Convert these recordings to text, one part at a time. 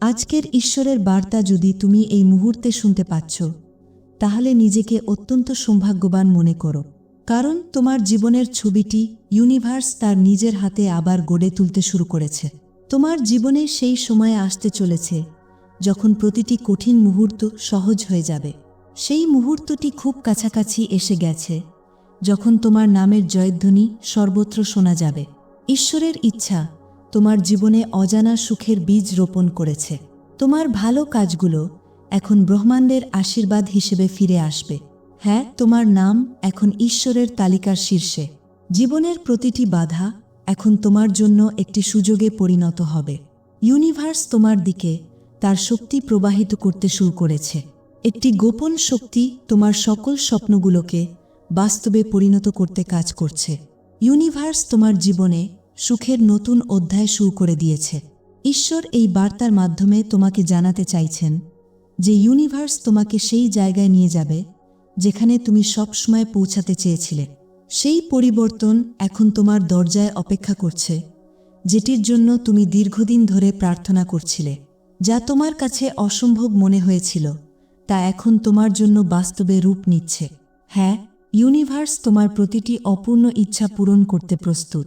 আজকের ঈশ্বরের বার্তা যদি তুমি এই মুহূর্তে শুনতে পাচ্ছ, তাহলে নিজেকে অত্যন্ত সৌভাগ্যবান মনে করো। কারণ তোমার জীবনের ছবিটি ইউনিভার্স তার নিজের হাতে আবার গড়ে তুলতে শুরু করেছে। তোমার জীবনে সেই সময় আসতে চলেছে যখন প্রতিটি কঠিন মুহূর্ত সহজ হয়ে যাবে। সেই মুহূর্তটি খুব কাছাকাছি এসে গেছে যখন তোমার নামের জয়ধ্বনি সর্বত্র শোনা যাবে। ঈশ্বরের ইচ্ছা তোমার জীবনে অজানা সুখের বীজ রোপণ করেছে। তোমার ভালো কাজগুলো এখন ব্রহ্মাণ্ডের আশীর্বাদ হিসেবে ফিরে আসবে। হ্যাঁ তোমার নাম এখন ঈশ্বরের তালিকার শীর্ষে। জীবনের প্রতিটি বাধা এখন তোমার জন্য একটি সুযোগে পরিণত হবে। ইউনিভার্স তোমার দিকে তার শক্তি প্রবাহিত করতে শুরু করেছে। একটি গোপন শক্তি তোমার সকল স্বপ্নগুলোকে বাস্তবে পরিণত করতে কাজ করছে। ইউনিভার্স তোমার জীবনে সুখের নতুন অধ্যায় শুরু করে দিয়েছে। ঈশ্বর এই বার্তার মাধ্যমে তোমাকে জানাতে চাইছেন যে ইউনিভার্স তোমাকে সেই জায়গায় নিয়ে যাবে যেখানে তুমি সবসময় পৌঁছাতে চেয়েছিলে। সেই পরিবর্তন এখন তোমার দরজায় অপেক্ষা করছে, যেটির জন্য তুমি দীর্ঘদিন ধরে প্রার্থনা করছিলে, যা তোমার কাছে অসম্ভব মনে হয়েছিল, তা এখন তোমার জন্য বাস্তবে রূপ নিচ্ছে। হ্যাঁ ইউনিভার্স তোমার প্রতিটি অপূর্ণ ইচ্ছা পূরণ করতে প্রস্তুত।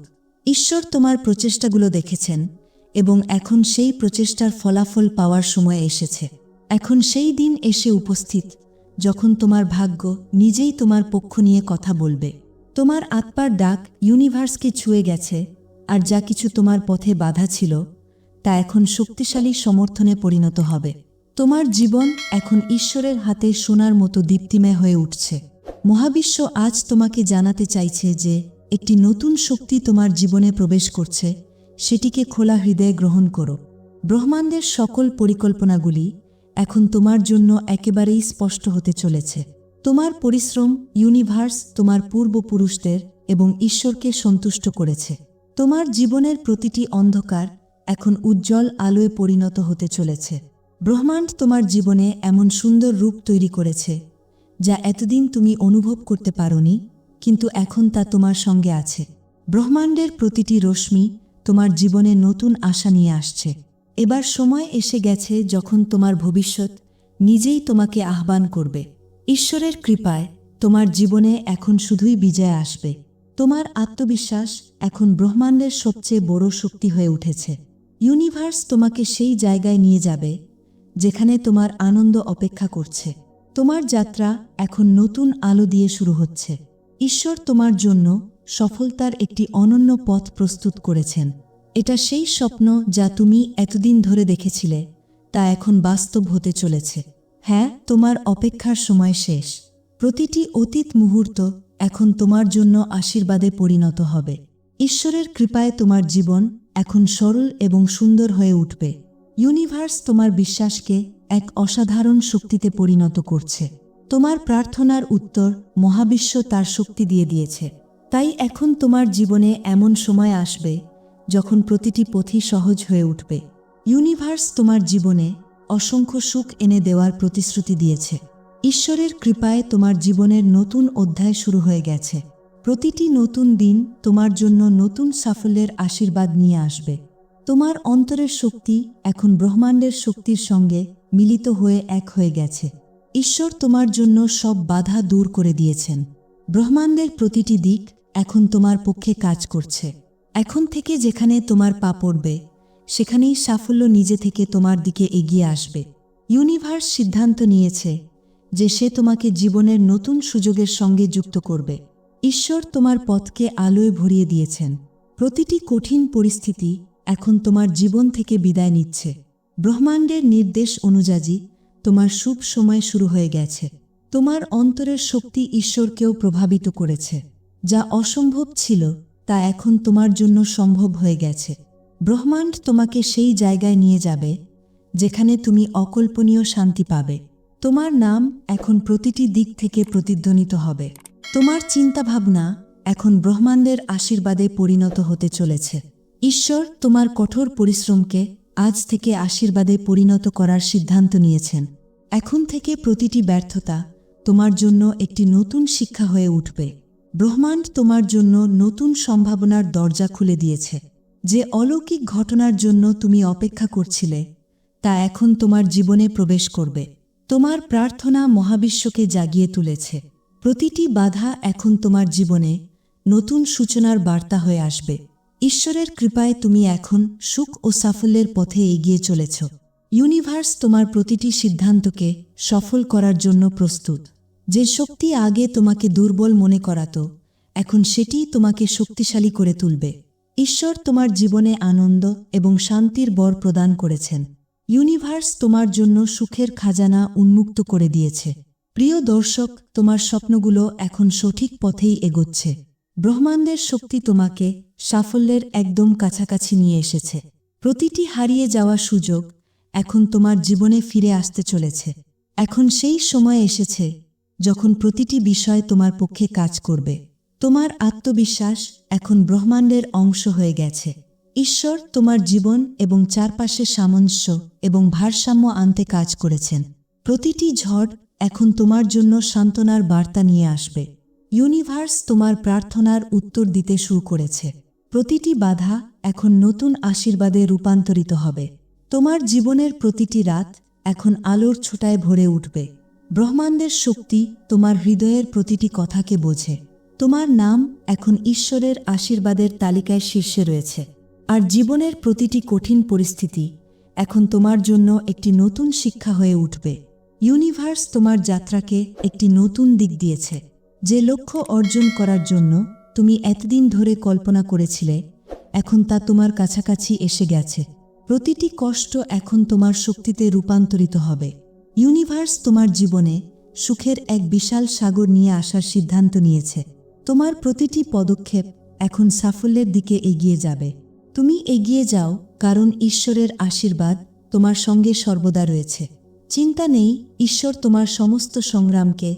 ঈশ্বর তোমার প্রচেষ্টাগুলো দেখেছেন এবং এখন সেই প্রচেষ্টার ফলাফল পাওয়ার সময় এসেছে। এখন সেই দিন এসে উপস্থিত, যখন তোমার ভাগ্য নিজেই তোমার পক্ষ নিয়ে কথা বলবে। তোমার আত্মার ডাক ইউনিভার্সকে ছুঁয়ে গেছে, আর যা কিছু তোমার পথে বাধা ছিল, তা এখন শক্তিশালী সমর্থনে পরিণত হবে। তোমার জীবন এখন ঈশ্বরের হাতে সোনার মতো দীপ্তিময় হয়ে উঠছে। মহাবিশ্ব আজ তোমাকে জানাতে চাইছে যে একটি নতুন শক্তি তোমার জীবনে প্রবেশ করছে, সেটিকে খোলা হৃদয়ে গ্রহণ করো। ব্রহ্মাণ্ডের সকল পরিকল্পনাগুলি এখন তোমার জন্য একেবারেই স্পষ্ট হতে চলেছে। তোমার পরিশ্রম ইউনিভার্স তোমার পূর্বপুরুষদের এবং ঈশ্বরকে সন্তুষ্ট করেছে। তোমার জীবনের প্রতিটি অন্ধকার এখন উজ্জ্বল আলোয় পরিণত হতে চলেছে। ব্রহ্মাণ্ড তোমার জীবনে এমন সুন্দর রূপ তৈরি করেছে, যা এতদিন তুমি অনুভব করতে পারোনি কিন্তু এখন তা তোমার সঙ্গে আছে। ব্রহ্মাণ্ডের প্রতিটি রশ্মি তোমার জীবনে নতুন আশা নিয়ে আসছে। এবার সময় এসে গেছে যখন তোমার ভবিষ্যৎ নিজেই তোমাকে আহ্বান করবে। ঈশ্বরের কৃপায় তোমার জীবনে এখন শুধুই বিজয় আসবে। তোমার আত্মবিশ্বাস এখন ব্রহ্মাণ্ডের সবচেয়ে বড় শক্তি হয়ে উঠেছে। ইউনিভার্স তোমাকে সেই জায়গায় নিয়ে যাবে যেখানে তোমার আনন্দ অপেক্ষা করছে। তোমার যাত্রা এখন নতুন আলো দিয়ে শুরু হচ্ছে। ঈশ্বর তোমার জন্য সফলতার একটি অনন্য পথ প্রস্তুত করেছেন। এটা সেই স্বপ্ন যা তুমি এতদিন ধরে দেখেছিলে, তা এখন বাস্তব হতে চলেছে। হ্যাঁ তোমার অপেক্ষার সময় শেষ। প্রতিটি অতীত মুহূর্ত এখন তোমার জন্য আশীর্বাদে পরিণত হবে। ঈশ্বরের কৃপায় তোমার জীবন এখন সরল এবং সুন্দর হয়ে উঠবে। ইউনিভার্স তোমার বিশ্বাসকে এক অসাধারণ শক্তিতে পরিণত করছে। তোমার প্রার্থনার উত্তর মহাবিশ্ব তার শক্তি দিয়ে দিয়েছে। তাই এখন তোমার জীবনে এমন সময় আসবে যখন প্রতিটি পথই সহজ হয়ে উঠবে। ইউনিভার্স তোমার জীবনে অসংখ্য সুখ এনে দেওয়ার প্রতিশ্রুতি দিয়েছে। ঈশ্বরের কৃপায় তোমার জীবনের নতুন অধ্যায় শুরু হয়ে গেছে। প্রতিটি নতুন দিন তোমার জন্য নতুন সাফল্যের আশীর্বাদ নিয়ে আসবে। তোমার অন্তরের শক্তি এখন ব্রহ্মাণ্ডের শক্তির সঙ্গে মিলিত হয়ে এক হয়ে গেছে। ঈশ্বর তোমার জন্য সব বাধা দূর করে দিয়েছেন। ব্রহ্মাণ্ডের প্রতিটি দিক এখন তোমার পক্ষে কাজ করছে। এখন থেকে যেখানে তোমার পা পড়বে, সেখানেই সাফল্য নিজে থেকে তোমার দিকে এগিয়ে আসবে। ইউনিভার্স সিদ্ধান্ত নিয়েছে যে সে তোমাকে জীবনের নতুন সুযোগের সঙ্গে যুক্ত করবে। ঈশ্বর তোমার পথকে আলোয় ভরিয়ে দিয়েছেন। প্রতিটি কঠিন পরিস্থিতি এখন তোমার জীবন থেকে বিদায় নিচ্ছে। ব্রহ্মাণ্ডের নির্দেশ অনুযায়ী তোমার শুভ সময় শুরু হয়ে গেছে। তোমার অন্তরের শক্তি ঈশ্বরকেও প্রভাবিত করেছে। যা অসম্ভব ছিল, তা এখন তোমার জন্য সম্ভব হয়ে গেছে। ব্রহ্মাণ্ড তোমাকে সেই জায়গায় নিয়ে যাবে, যেখানে তুমি অকল্পনীয় শান্তি পাবে। তোমার নাম এখন প্রতিটি দিক থেকে প্রতিধ্বনিত হবে। তোমার চিন্তাভাবনা এখন ব্রহ্মাণ্ডের আশীর্বাদে পরিণত হতে চলেছে। ঈশ্বর তোমার কঠোর পরিশ্রমকে আজ থেকে আশীর্বাদে পরিণত করার সিদ্ধান্ত নিয়েছেন। এখন থেকে প্রতিটি ব্যর্থতা তোমার জন্য একটি নতুন শিক্ষা হয়ে উঠবে। ব্রহ্মাণ্ড তোমার জন্য নতুন সম্ভাবনার দরজা খুলে দিয়েছে। যে অলৌকিক ঘটনার জন্য তুমি অপেক্ষা করছিলে, তা এখন তোমার জীবনে প্রবেশ করবে। তোমার প্রার্থনা মহাবিশ্বকে জাগিয়ে তুলেছে। প্রতিটি বাধা এখন তোমার জীবনে নতুন সূচনার বার্তা হয়ে আসবে। ঈশ্বরের কৃপায় তুমি এখন সুখ ও সাফল্যের পথে এগিয়ে চলেছ। ইউনিভার্স তোমার প্রতিটি সিদ্ধান্তকে সফল করার জন্য প্রস্তুত। যে শক্তি আগে তোমাকে দুর্বল মনে করাতো, এখন সেটিই তোমাকে শক্তিশালী করে তুলবে। ঈশ্বর তোমার জীবনে আনন্দ এবং শান্তির বর প্রদান করেছেন। ইউনিভার্স তোমার জন্য সুখের খাজানা উন্মুক্ত করে দিয়েছে। প্রিয় দর্শক, তোমার স্বপ্নগুলো এখন সঠিক পথেই এগোচ্ছে। ব্রহ্মাণ্ডের শক্তি তোমাকে সাফল্যের একদম কাছাকাছি নিয়ে এসেছে। প্রতিটি হারিয়ে যাওয়া সুযোগ এখন তোমার জীবনে ফিরে আসতে চলেছে। এখন সেই সময় এসেছে যখন প্রতিটি বিষয় তোমার পক্ষে কাজ করবে। তোমার আত্মবিশ্বাস এখন ব্রহ্মাণ্ডের অংশ হয়ে গেছে। ঈশ্বর তোমার জীবন এবং চারপাশে সামঞ্জস্য এবং ভারসাম্য আনতে কাজ করেছেন। প্রতিটি ঝড় এখন তোমার জন্য সান্ত্বনার বার্তা নিয়ে আসবে। ইউনিভার্স তোমার প্রার্থনার উত্তর দিতে শুরু করেছে। প্রতিটি বাধা এখন নতুন আশীর্বাদে রূপান্তরিত হবে। তোমার জীবনের প্রতিটি রাত এখন আলোর ছোটায় ভরে উঠবে। ব্রহ্মাণ্ডের শক্তি তোমার হৃদয়ের প্রতিটি কথাকে বোঝে। তোমার নাম এখন ঈশ্বরের আশীর্বাদের তালিকায় শীর্ষে রয়েছে। আর জীবনের প্রতিটি কঠিন পরিস্থিতি এখন তোমার জন্য একটি নতুন শিক্ষা হয়ে উঠবে। ইউনিভার্স তোমার যাত্রাকে একটি নতুন দিক দিয়েছে। যে লক্ষ্য অর্জন করার জন্য তুমি এতদিন ধরে কল্পনা করেছিলে, এখন তা তোমার কাছাকাছি এসে গেছে। প্রতিটি কষ্ট এখন তোমার শক্তিতে রূপান্তরিত হবে। ইউনিভার্স তোমার জীবনে সুখের এক বিশাল সাগর নিয়ে আসার সিদ্ধান্ত নিয়েছে। তোমার প্রতিটি পদক্ষেপ এখন সাফল্যের দিকে এগিয়ে যাবে। তুমি এগিয়ে যাও কারণ ঈশ্বরের আশীর্বাদ তোমার সঙ্গে সর্বদা রয়েছে। চিন্তা নেই, ঈশ্বর তোমার সমস্ত সংগ্রামকে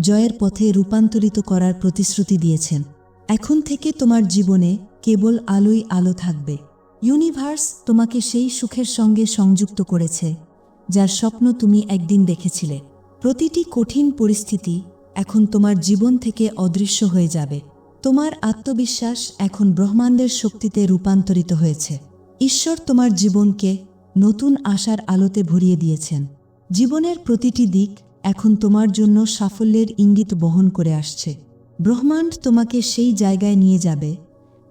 জয়ের পথে রূপান্তরিত করার প্রতিশ্রুতি দিয়েছেন। এখন থেকে তোমার জীবনে কেবল আলোই আলো থাকবে। ইউনিভার্স তোমাকে সেই সুখের সঙ্গে সংযুক্ত করেছে, যার স্বপ্ন তুমি একদিন দেখেছিলে। প্রতিটি কঠিন পরিস্থিতি এখন তোমার জীবন থেকে অদৃশ্য হয়ে যাবে। তোমার আত্মবিশ্বাস এখন ব্রহ্মাণ্ডের শক্তিতে রূপান্তরিত হয়েছে। ঈশ্বর তোমার জীবনকে নতুন আশার আলোতে ভরিয়ে দিয়েছেন। জীবনের প্রতিটি দিক এখন তোমার জন্য সাফল্যের ইঙ্গিত বহন করে আসছে। ব্রহ্মাণ্ড তোমাকে সেই জায়গায় নিয়ে যাবে,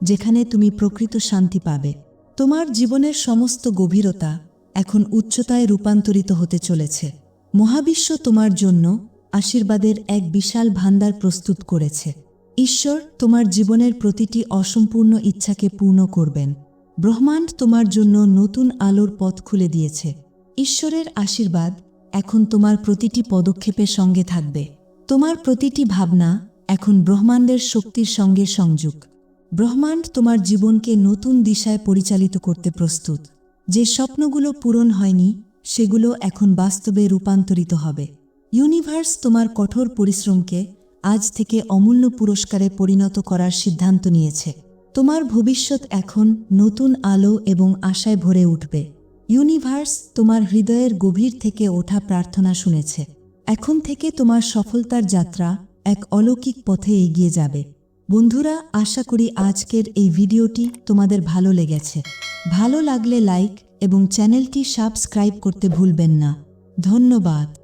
যেখানে তুমি প্রকৃত শান্তি পাবে। তোমার জীবনের সমস্ত গভীরতা এখন উচ্চতায় রূপান্তরিত হতে চলেছে। মহাবিশ্ব তোমার জন্য আশীর্বাদের এক বিশাল ভান্ডার প্রস্তুত করেছে। ঈশ্বর তোমার জীবনের প্রতিটি অসম্পূর্ণ ইচ্ছাকে পূর্ণ করবেন। ব্রহ্মাণ্ড তোমার জন্য নতুন আলোর পথ খুলে দিয়েছে। ঈশ্বরের আশীর্বাদ এখন তোমার প্রতিটি পদক্ষেপের সঙ্গে থাকবে। তোমার প্রতিটি ভাবনা এখন ব্রহ্মাণ্ডের শক্তির সঙ্গে সংযোগ। ব্রহ্মাণ্ড তোমার জীবনকে নতুন দিশায় পরিচালিত করতে প্রস্তুত। যে স্বপ্নগুলো পূরণ হয়নি, সেগুলো এখন বাস্তবে রূপান্তরিত হবে। ইউনিভার্স তোমার কঠোর পরিশ্রমকে আজ থেকে অমূল্য পুরস্কারে পরিণত করার সিদ্ধান্ত নিয়েছে। তোমার ভবিষ্যৎ এখন নতুন আলো এবং আশায় ভরে উঠবে। ইউনিভার্স তোমার হৃদয়ের গভীর থেকে ওঠা প্রার্থনা শুনেছে। এখন থেকে তোমার সফলতার যাত্রা এক অলৌকিক পথে এগিয়ে যাবে। বন্ধুরা, আশা করি আজকের এই ভিডিওটি তোমাদের ভালো লেগেছে। ভালো লাগলে লাইক এবং চ্যানেলটি সাবস্ক্রাইব করতে ভুলবেন না। ধন্যবাদ।